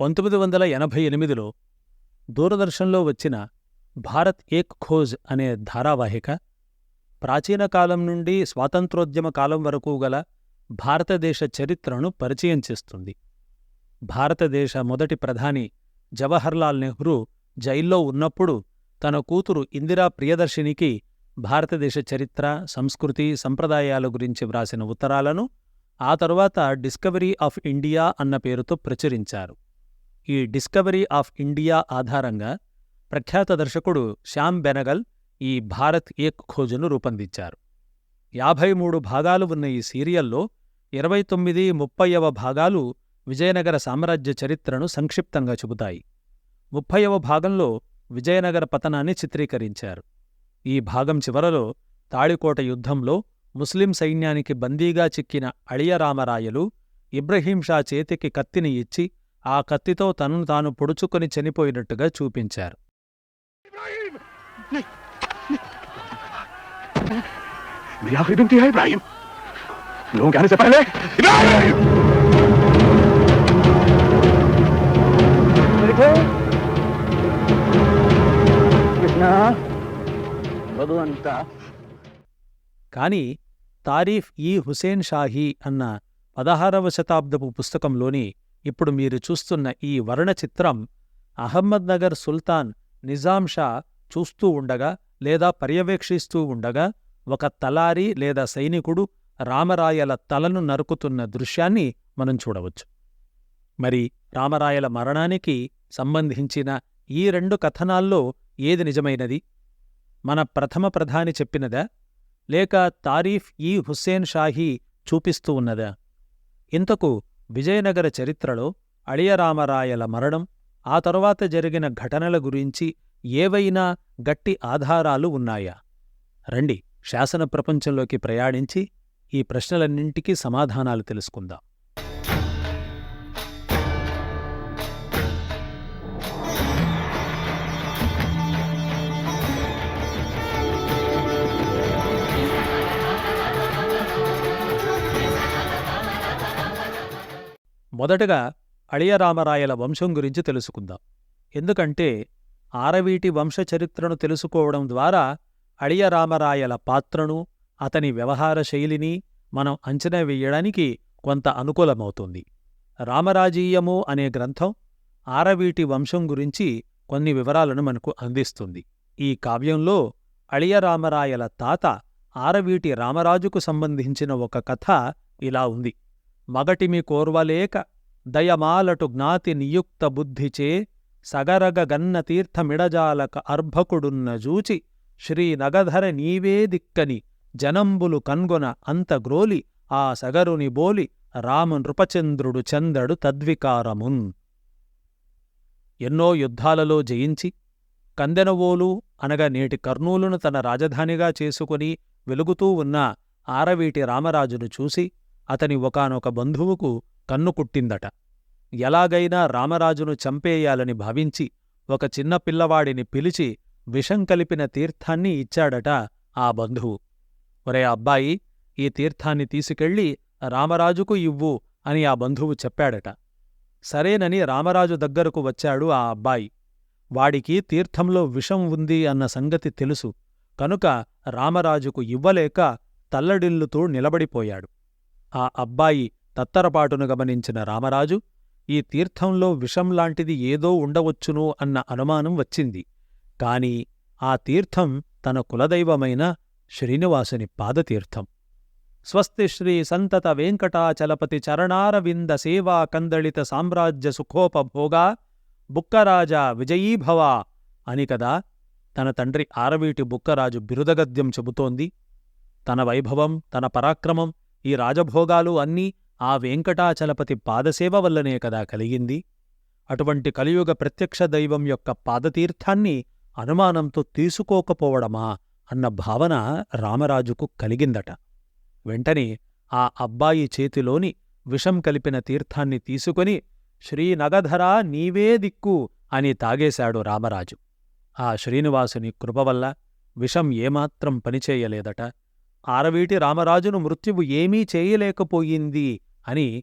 పంతొమ్మిది వందల ఎనభై ఎనిమిదిలో దూరదర్శన్లో వచ్చిన భారత్ ఏక్ ఖోజ్ అనే ధారావాహిక ప్రాచీన కాలం నుండి స్వాతంత్రోద్యమ కాలం వరకు గల భారతదేశ చరిత్రను పరిచయం చేస్తుంది. భారతదేశ మొదటి ప్రధాని జవహర్లాల్ నెహ్రూ జైల్లో ఉన్నప్పుడు తన కూతురు ఇందిరా ప్రియదర్శినికి భారతదేశ చరిత్ర సంస్కృతి సంప్రదాయాల గురించి వ్రాసిన ఉత్తరాలను ఆ తరువాత డిస్కవరీ ఆఫ్ ఇండియా అన్న పేరుతో ప్రచురించారు. ఈ డిస్కవరీ ఆఫ్ ఇండియా ఆధారంగా ప్రఖ్యాత దర్శకుడు శ్యామ్ బెనగల్ ఈ భారత్ ఏక్ ఖోజును రూపొందించారు. యాభై మూడు భాగాలు ఉన్న ఈ సీరియల్లో ఇరవై తొమ్మిది ముప్పైవ భాగాలు విజయనగర సామ్రాజ్య చరిత్రను సంక్షిప్తంగా చెబుతాయి. ముప్పైవ భాగంలో విజయనగర పతనాన్ని చిత్రీకరించారు. ఈ భాగం చివరలో తాళికోట యుద్ధంలో ముస్లిం సైన్యానికి బందీగా చిక్కిన అళియరామరాయలు ఇబ్రహీం షా చేతికి కత్తిని ఇచ్చి ఆ కత్తితో తనను తాను పొడుచుకొని చనిపోయినట్టుగా చూపించారు. मेरी భగవంత కాని తారీఫ్ ఈ హుసేన్ షాహీ అన్న పదహారవ శతాబ్దపు పుస్తకంలోని ఇప్పుడు మీరు చూస్తున్న ఈ వర్ణచిత్రం అహమ్మద్నగర్ సుల్తాన్ నిజాం షా చూస్తూ ఉండగా లేదా పర్యవేక్షిస్తూ ఉండగా ఒక తలారి లేదా సైనికుడు రామరాయల తలను నరుకుతున్న దృశ్యాన్ని మనం చూడవచ్చు. మరి రామరాయల మరణానికి సంబంధించిన ఈ రెండు కథనాల్లో ఏది నిజమైనది? మన ప్రథమ ప్రధాని చెప్పినదా? లేక తారీఫ్ ఈ హుస్సేన్ షాహీ చూపిస్తూ ఉన్నదా? ఇంతకు విజయనగర చరిత్రలో అళియరామరాయల మరణం ఆ తరువాత జరిగిన ఘటనల గురించి ఏవైనా గట్టి ఆధారాలు ఉన్నాయా? రండి శాసన ప్రపంచంలోకి ప్రయాణించి ఈ ప్రశ్నలన్నింటికీ సమాధానాలు తెలుసుకుందాం. మొదటగా అళియరామరాయల వంశం గురించి తెలుసుకుందాం. ఎందుకంటే ఆరవీటి వంశ చరిత్రను తెలుసుకోవడం ద్వారా అళియరామరాయల పాత్రను అతని వ్యవహార శైలిని మనం అంచనా వేయడానికి కొంత అనుకూలమవుతుంది. రామరాజీయము అనే గ్రంథం ఆరవీటి వంశం గురించి కొన్ని వివరాలను మనకు అందిస్తుంది. ఈ కావ్యంలో అళియరామరాయల తాత ఆరవీటి రామరాజుకు సంబంధించిన ఒక కథ ఇలా ఉంది. మగటిమి కోర్వలేక దయమాలటు జ్ఞాతి నియుక్త బుద్ధిచే సగరగ గన్న తీర్థమిడజాలక అర్భకుడున్న జూచి శ్రీనగధర నీవే దిక్కని జనంబులు కన్గొన అంత గ్రోలి ఆ సగరుని బోలి రామ నృపచంద్రుడు చందడు తద్వికారమున్. ఎన్నో యుద్ధాలలో జయించి కందెనవోలు అనగా నేటి కర్నూలును తన రాజధానిగా చేసుకుని వెలుగుతూ ఉన్న ఆరవీటి రామరాజును చూసి అతని ఒకానొక బంధువుకు కన్ను కుట్టిందట. ఎలాగైనా రామరాజును చంపేయాలని భావించి ఒక చిన్న పిల్లవాడిని పిలిచి విషం కలిపిన తీర్థాన్ని ఇచ్చాడట ఆ బంధువు. ఒరే అబ్బాయి ఈ తీర్థాన్ని తీసుకెళ్ళి రామరాజుకు ఇవ్వు అని ఆ బంధువు చెప్పాడట. సరేనని రామరాజు దగ్గరకు వచ్చాడు ఆ అబ్బాయి. వాడికి తీర్థంలో విషం ఉంది అన్న సంగతి తెలుసు. కనుక రామరాజుకు ఇవ్వలేక తల్లడిల్లుతూ నిలబడిపోయాడు. ఆ అబ్బాయి తత్తరపాటును గమనించిన రామరాజు ఈ తీర్థంలో విషం లాంటిది ఏదో ఉండవచ్చును అన్న అనుమానం వచ్చింది. కాని ఆ తీర్థం తన కులదైవమైన శ్రీనివాసుని పాదతీర్థం. స్వస్తి శ్రీ సంతత వెంకటాచలపతి చరణారవింద సేవా కందళిత సామ్రాజ్య సుఖోపభోగా బుక్కరాజా విజయీభవ అని కదా తన తండ్రి ఆరవీటి బుక్కరాజు బిరుదగద్యం చెబుతోంది. తన వైభవం తన పరాక్రమం ఈ రాజభోగాలు అన్నీ ఆ వెంకటాచలపతి పాదసేవ వల్లనే కదా కలిగింది. అటువంటి కలియుగ ప్రత్యక్ష దైవం యొక్క పాదతీర్థాన్ని అనుమానంతో తీసుకోకపోవడమా అన్న భావన రామరాజుకు కలిగిందట. వెంటనే ఆ అబ్బాయి చేతిలోని విషం కలిపిన తీర్థాన్ని తీసుకుని శ్రీనగధరా నీవే దిక్కు అని తాగేశాడు రామరాజు. ఆ శ్రీనివాసుని కృపవల్ల విషం ఏమాత్రం పనిచేయలేదట. ఆరవీటి రామరాజును మృత్యువు ఏమీ చేయలేకపోయింది అని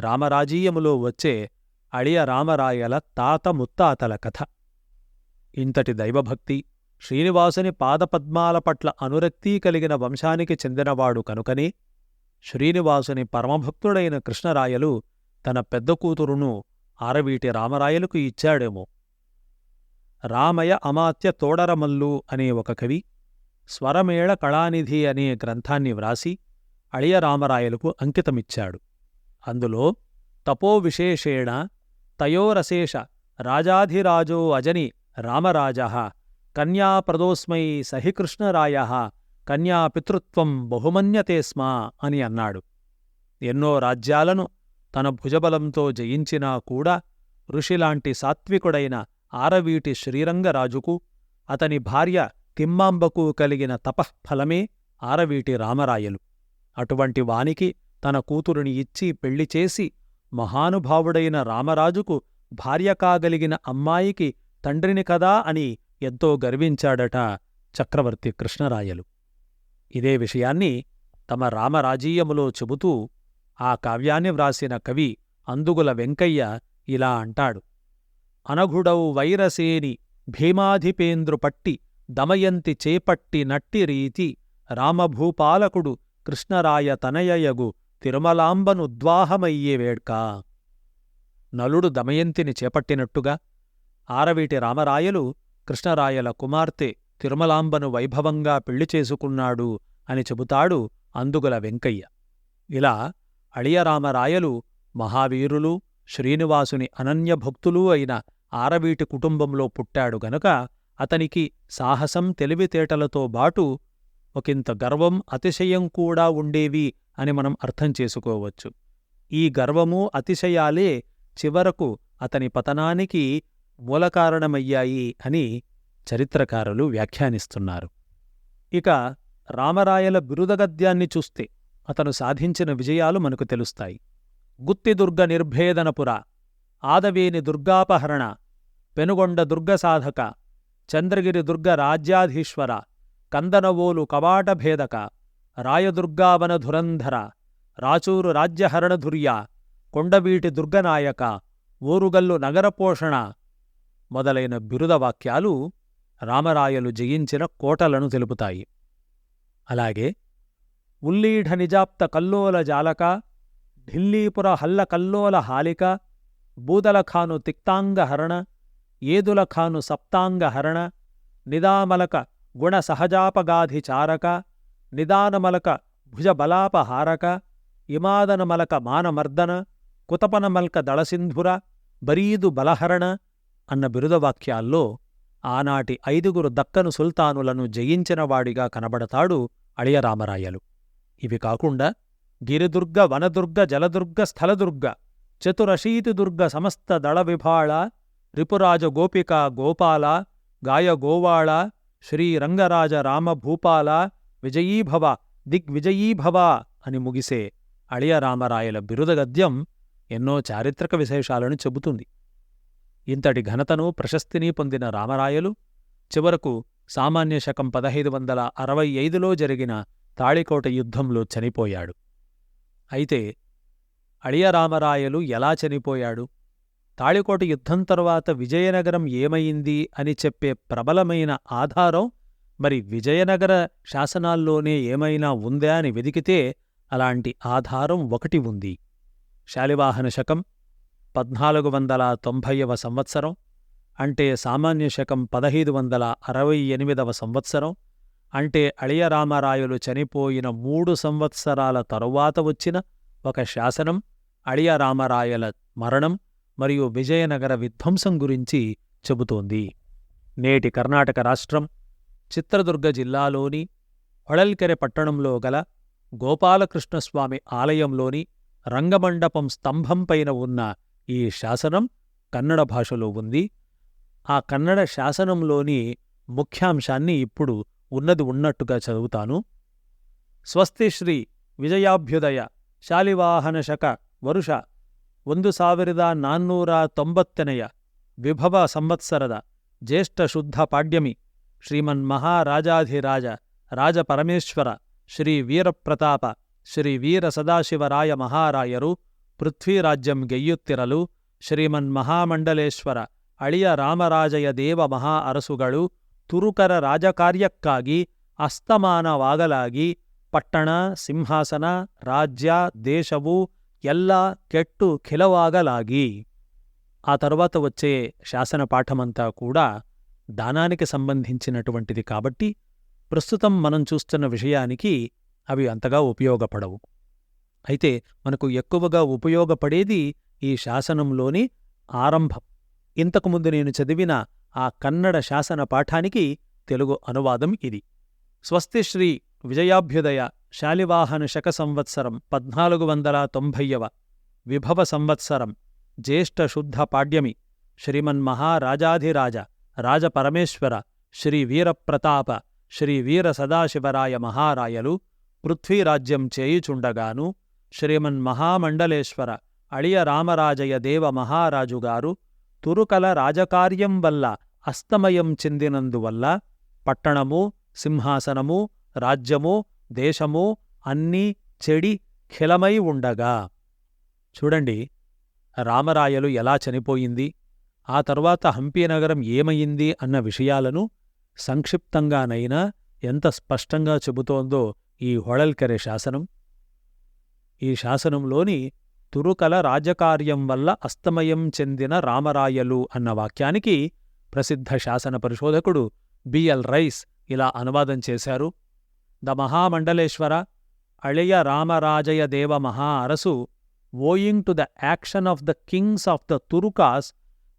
రామరాజీయములో వచ్చే అళియ రామరాయల తాత ముత్తాతల కథ. ఇంతటి దైవభక్తి శ్రీనివాసుని పాదపద్మాల పట్ల అనురక్తి కలిగిన వంశానికి చెందినవాడు కనుకనే శ్రీనివాసుని పరమభక్తుడైన కృష్ణరాయలు తన పెద్ద కూతురును ఆరవీటి రామరాయలకు ఇచ్చాడేమో. రామయ అమాత్య తోడరమల్లు అనే ఒక కవి స్వరమేళ కళానిధి అనే గ్రంథాన్ని వ్రాసి అళియరామరాయలకు అంకితమిచ్చాడు. అందులో తపో విశేషేణ తయోరశేష రాజాధిరాజో అజని రామరాజ కన్యాప్రదోస్మై సహికృష్ణరాయ కన్యాపితృత్వం బహుమన్యతే స్మ అని అన్నాడు. ఎన్నో రాజ్యాలను తన భుజబలంతో జయించినా కూడా ఋషిలాంటి సాత్వికుడైన ఆరవీటి శ్రీరంగరాజుకు అతని భార్య తిమ్మాంబకు కలిగిన తపఃఫలమే ఆరవీటి రామరాయలు. అటువంటి వానికి తన కూతురుని ఇచ్చి పెళ్ళి చేసి మహానుభావుడైన రామరాజుకు భార్య కాగలిగిన అమ్మాయికి తండ్రిని కదా అని ఎంతో గర్వించాడట చక్రవర్తి కృష్ణరాయలు. ఇదే విషయాన్ని తమ రామరాజీయములో చెబుతూ ఆ కావ్యాన్ని వ్రాసిన కవి అందుగుల వెంకయ్య ఇలా అంటాడు. అనఘుడౌ వైరసేని భీమాధిపేంద్రు పట్టి దమయంతి చేపట్టి నట్టి రీతి రామభూపాలకుడు కృష్ణరాయ తనయయగు తిరుమలాంబనుద్వాహమయ్యే వేడ్కా. నలుడు దమయంతిని చేపట్టినట్టుగా ఆరవీటి రామరాయలు కృష్ణరాయల కుమార్తె తిరుమలాంబను వైభవంగా పెళ్ళి చేసుకున్నాడు అని చెబుతాడు అందుగుల వెంకయ్య. ఇలా అళియరామరాయలు మహావీరులు శ్రీనివాసుని అనన్యభక్తులూ అయిన ఆరవీటి కుటుంబంలో పుట్టాడు గనుక అతనికి సాహసం తెలివితేటలతో బాటు ఒకంత గర్వం అతిశయం కూడా ఉండేవి అని మనం అర్థం చేసుకోవచ్చు. ఈ గర్వము అతిశయాలే చివరకు అతని పతనానికి మూలకారణమయ్యాయి అని చరిత్రకారులు వ్యాఖ్యానిస్తున్నారు. ఇక రామరాయల బిరుదగద్యాన్ని చూస్తే అతను సాధించిన విజయాలు మనకు తెలుస్తాయి. గుత్తిదుర్గ నిర్భేదనపుర ఆదవేని దుర్గాపహరణ పెనుగొండ దుర్గసాధక చంద్రగిరి దుర్గ రాజ్యాధీశ్వర కందనవోలు కవాటభేదక రాయదుర్గావన ధురంధర రాచూరు రాజ్యహరణధుర్య కొండవీటి దుర్గనాయక ఊరుగల్లు నగరపోషణ మొదలైన బిరుదవాక్యాలు రామరాయలు జయించిన కోటలను తెలుపుతాయి అలాగే ఉల్లీఢ నిజాప్త కల్లోల జాలక ఢిల్లీపుర హల్ల కల్లోల హాలిక బూదలఖాను తిక్తాంగహరణ ఏదులఖాను సప్తాంగహరణ నిదామలక గుణ సహజాపగాధిచారక నిదానమలక భుజబలాపహారక ఇమాదనమలక మానమర్దన కుతపనమల్క దళసింధుర బరీదు బలహరణ అన్న బిరుదవాక్యాల్లో ఆనాటి ఐదుగురు దక్కను సుల్తానులను జయించినవాడిగా కనబడతాడు అళియరామరాయలు ఇవి కాకుండా గిరిదుర్గ వనదుర్గ జలదుర్గ స్థలదుర్గ చతురశీతిదుర్గ సమస్త దళ విభాళ రిపురాజ గోపిక గోపాల గాయ గోవాళ శ్రీరంగరాజ రామభూపాల విజయీభవ దిగ్విజయీభవ అని ముగిసే అళియరామరాయల బిరుదగద్యం ఎన్నో చారిత్రక విశేషాలను చెబుతుంది. ఇంతటి ఘనతను ప్రశస్తిని పొందిన రామరాయలు చివరకు సామాన్య శకం పదహైదు వందల అరవై ఐదులో జరిగిన తాళికోట యుద్ధంలో చనిపోయాడు. అయితే అళియరామరాయలు ఎలా చనిపోయాడు? తాళికోట యుద్ధం తరువాత విజయనగరం ఏమైంది అని చెప్పే ప్రబలమైన ఆధారం మరి విజయనగర శాసనాల్లోనే ఏమైనా ఉందా అని వెదికితే అలాంటి ఆధారం ఒకటి ఉంది. శాలివాహన శకం పద్నాలుగు వందల తొంభైవ సంవత్సరం అంటే సామాన్య శకం పదహైదు వందల అరవై ఎనిమిదవ సంవత్సరం అంటే అళియరామరాయలు చనిపోయిన మూడు సంవత్సరాల తరువాత వచ్చిన ఒక శాసనం అళియరామరాయల మరణం మరియు విజయనగర విధ్వంసం గురించి చెబుతోంది. నేటి కర్ణాటక రాష్ట్రం చిత్రదుర్గ జిల్లాలోని హొళల్కెరె పట్టణంలో గల గోపాలకృష్ణస్వామి ఆలయంలోని రంగమండపం స్తంభంపైన ఉన్న ఈ శాసనం కన్నడ భాషలో ఉంది. ఆ కన్నడ శాసనంలోని ముఖ్యాంశాన్ని ఇప్పుడు ఉన్నది ఉన్నట్టుగా చదువుతాను. స్వస్తిశ్రీ విజయాభ్యుదయ శాలివాహనశక వరుష ಒಂದು ಸಾವಿರದ ನಾನ್ನೂರ ತೊಂಬತ್ತನೆಯ ವಿಭವ ಸಂವತ್ಸರದ ಜ್ಯೇಷ್ಠ ಶುದ್ಧ ಪಾಡ್ಯಮಿ ಶ್ರೀಮನ್ ಮಹಾರಾಜಾಧಿರಾಜ ರಾಜಪರಮೇಶ್ವರ ಶ್ರೀ ವೀರಪ್ರತಾಪ ಶ್ರೀ ವೀರ ಸದಾಶಿವರಾಯ ಮಹಾರಾಯರು ಪೃಥ್ವಿರಾಜ್ಯಂ ಗೆಯ್ಯುತ್ತಿರಲು ಶ್ರೀಮನ್ ಮಹಾಮಂಡಲೇಶ್ವರ ಅಳಿಯ ರಾಮರಾಜಯ ದೇವ ಮಹಾ ಅರಸುಗಳು ತುರುಕರ ರಾಜಕಾರ್ಯಕ್ಕಾಗಿ ಅಸ್ತಮಾನವಾಗಲಾಗಿ ಪಟ್ಟಣ, ಸಿಂಹಾಸನ, ರಾಜ್ಯ, ದೇಶವು ಎಲ್ಲ ಕೆಟ್ಟು ಖಿಲವಾಗಲಾಗಿ ఆ తర్వాత వచ్చే శాసన పాఠమంతా కూడా దానానికి సంబంధించినటువంటిది కాబట్టి ప్రస్తుతం మనం చూస్తున్న విషయానికి అవి అంతగా ఉపయోగపడవు అయితే మనకు ఎక్కువగా ఉపయోగపడేది ఈ శాసనంలోని ఆరంభం ఇంతకుముందు నేను చదివిన ఆ కన్నడ శాసన పాఠానికి తెలుగు అనువాదం ఇది స్వస్తి శ్రీ విజయాభ్యుదయ శాలివాహన శక సంవత్సరం పద్నాలుగు వందల తొంభైవ విభవ సంవత్సరం జ్యేష్ఠ శుద్ధ పాడ్యమి శ్రీమన్మహారాజాధిరాజ రాజపరమేశ్వర శ్రీ వీరప్రతాప శ్రీ వీర సదాశివరాయ మహారాయలు పృథ్వీరాజ్యం చేయుచుండగాను శ్రీమన్మహామండలేశ్వర అళియ రామరాజయ దేవ మహారాజుగారు తురుకల రాజకార్యం వల్ల అస్తమయం చెందినందువల్ల పట్టణము సింహాసనము రాజ్యము దేశము అన్నీ చెడి ఖిలమై ఉండగా. చూడండి రామరాయలు ఎలా చనిపోయింది ఆ తర్వాత హంపీనగరం ఏమయింది అన్న విషయాలను సంక్షిప్తంగానైనా ఎంత స్పష్టంగా చెబుతోందో ఈ హొళల్కెరె శాసనం. ఈ శాసనంలోని తురుకల రాజకార్యం వల్ల అస్తమయం చెందిన రామరాయలు అన్న వాక్యానికి ప్రసిద్ధ శాసన పరిశోధకుడు బిఎల్ రైస్ ఇలా అనువాదం చేశారు. The Mahamandaleshwar Aliya Ramarajaya Deva Maha Arasu owing to the action of the kings of the Turukas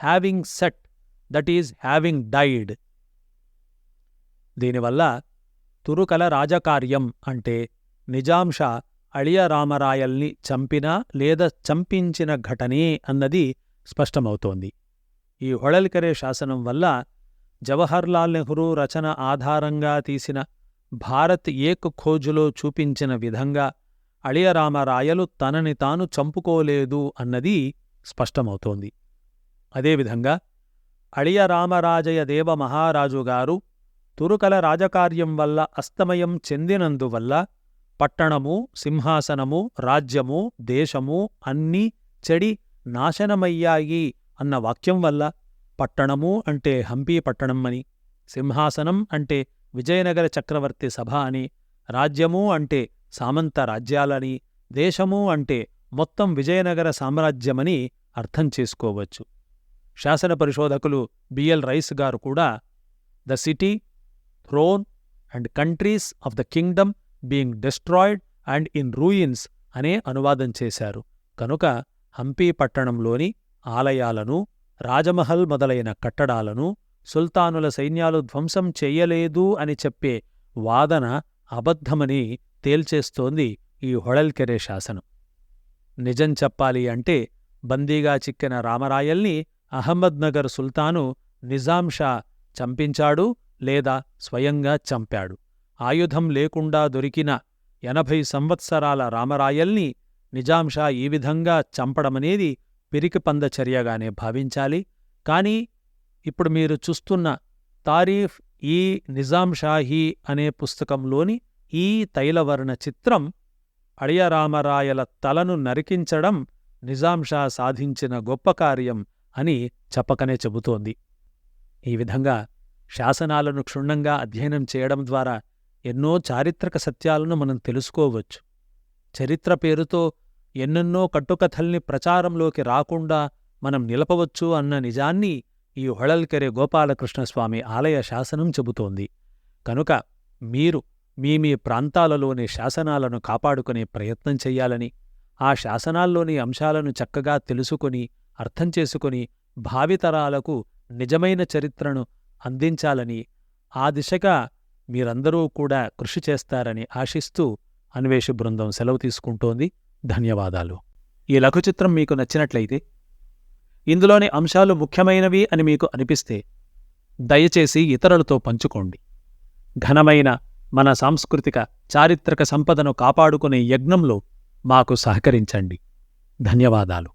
having set that is having died. దీనివల్ల తురుకల రాజకార్యం అంటే నిజాంష అళియ రామరాయల్ని చంపిన లేదా చంపించిన ఘటనే అన్నది స్పష్టమవుతోంది. ఈ హొళలికరే శాసనం వల్ల జవహర్లాల్ నెహ్రూ రచన ఆధారంగా తీసిన భారత్ ఏక్ ఖోజులో చూపించిన విధంగా అళియరామరాయలు తనని తాను చంపుకోలేదు అన్నది స్పష్టమవుతోంది. అదేవిధంగా అళియరామరాజయ దేవ మహారాజుగారు తురుకల రాజకార్యం వల్ల అస్తమయం చెందినందువల్ల పట్టణము సింహాసనము రాజ్యము దేశము అన్నీ చెడి నాశనమయ్యాయి అన్న వాక్యం వల్ల పట్టణము అంటే హంపీ పట్టణం అని సింహాసనం అంటే విజయనగర చక్రవర్తి సభ అని రాజ్యము అంటే సామంత రాజ్యాలని దేశము అంటే మొత్తం విజయనగర సామ్రాజ్యమని అర్థం చేసుకోవచ్చు. శాసన పరిశోధకులు బిఎల్ రైస్ గారు కూడా the city throne and countries of the kingdom being destroyed and in ruins అనే అనువాదం చేశారు. కనుక హంపీ పట్టణంలోని ఆలయాలను రాజమహల్ మొదలైన కట్టడాలను సుల్తానుల సైన్యాలు ధ్వంసం చెయ్యలేదు అని చెప్పే వాదన అబద్ధమని తేల్చేస్తోంది ఈ హొళల్కెరే శాసనం. నిజం చెప్పాలి అంటే బందీగా చిక్కిన రామరాయల్ని అహ్మద్నగర్ సుల్తాను నిజాం షా చంపించాడు లేదా స్వయంగా చంపాడు. ఆయుధం లేకుండా దొరికిన ఎనభై సంవత్సరాల రామరాయల్ని నిజాంషా ఈ విధంగా చంపడమనేది పిరికిపంద చర్యగానే భావించాలి. కాని ఇప్పుడు మీరు చూస్తున్న తారీఫ్ ఈ నిజాం షాహీ అనే పుస్తకంలోని ఈ తైలవర్ణ చిత్రం అడియరామరాయల తలను నరికించడం నిజాంషా సాధించిన గొప్ప కార్యం అని చెప్పకనే చెబుతోంది. ఈ విధంగా శాసనాలను క్షుణ్ణంగా అధ్యయనం చేయడం ద్వారా ఎన్నో చారిత్రక సత్యాలను మనం తెలుసుకోవచ్చు. చరిత్ర పేరుతో ఎన్నెన్నో కట్టుకథల్ని ప్రచారంలోకి రాకుండా మనం నిలపవచ్చు అన్న నిజాన్ని ఈ హొళల్కెరె గోపాలకృష్ణస్వామి ఆలయ శాసనం చెబుతోంది. కనుక మీరు మీ మీ ప్రాంతాలలోని శాసనాలను కాపాడుకునే ప్రయత్నం చెయ్యాలని ఆ శాసనాల్లోని అంశాలను చక్కగా తెలుసుకొని అర్థం చేసుకుని భావితరాలకు నిజమైన చరిత్రను అందించాలని ఆ దిశగా మీరందరూ కూడా కృషి చేస్తారని ఆశిస్తూ అన్వేషి బృందం సెలవు తీసుకుంటోంది. ధన్యవాదాలు. ఈ లఘుచిత్రం మీకు నచ్చినట్లయితే ఇందులోని అంశాలు ముఖ్యమైనవి అని మీకు అనిపిస్తే దయచేసి ఇతరులతో పంచుకోండి. ఘనమైన మన సాంస్కృతిక చారిత్రక సంపదను కాపాడుకునే యజ్ఞంలో మాకు సహకరించండి. ధన్యవాదాలు.